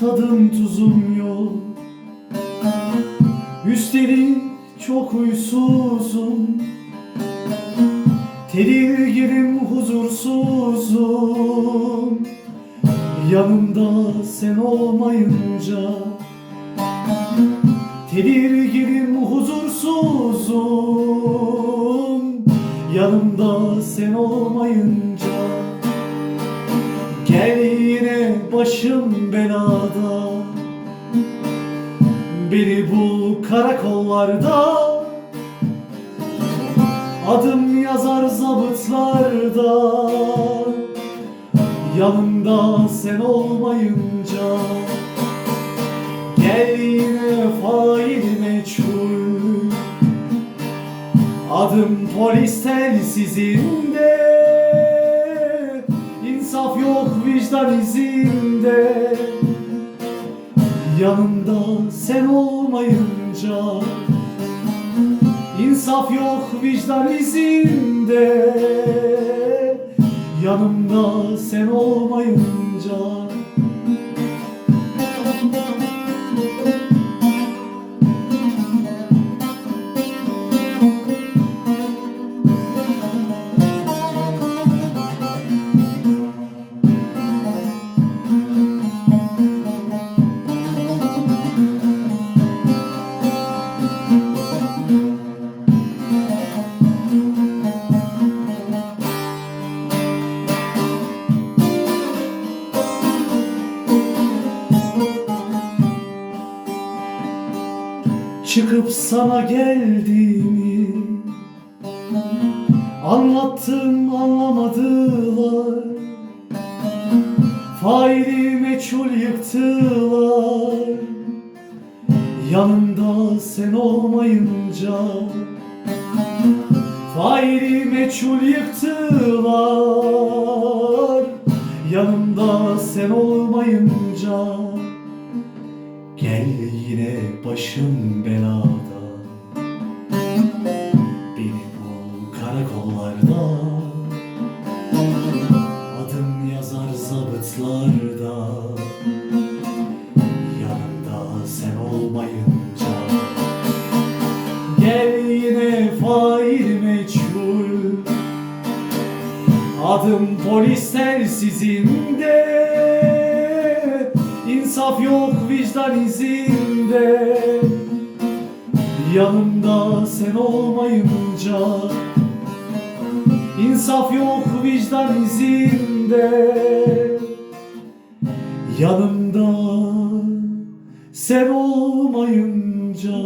tadım tuzum yok. Üstelik çok huysuzum. Tedirginim huzursuzum. Yanımda sen olmayınca Tedirginim huzursuzum. Yanımda sen olmayınca Gel yine başım belada. Beni bul karakollarda Adım yazar zabıtlarda. Yanımda sen olmayınca Gel yine fail meçhul. Adım polis telsizinde vicdan izinde. Yanımda sen olmayınca İnsaf yok vicdan izinde. Yanımda sen olmayınca Çıkıp sana geldiğimi Anlattım anlamadılar. Faili meçhul yıktılar. Yanımda sen olmayınca Faili meçhul yıktılar. Yanımda sen olmayınca Gel yine başım belada. Beni bul karakollarda Adım yazar zabıtlarda. Yanımda sen olmayınca Gel yine fail meçhul. Adım polis telsizinde İnsaf yok vicdan izinde. Yanımda sen olmayınca İnsaf yok vicdan izinde. Yanımda sen olmayınca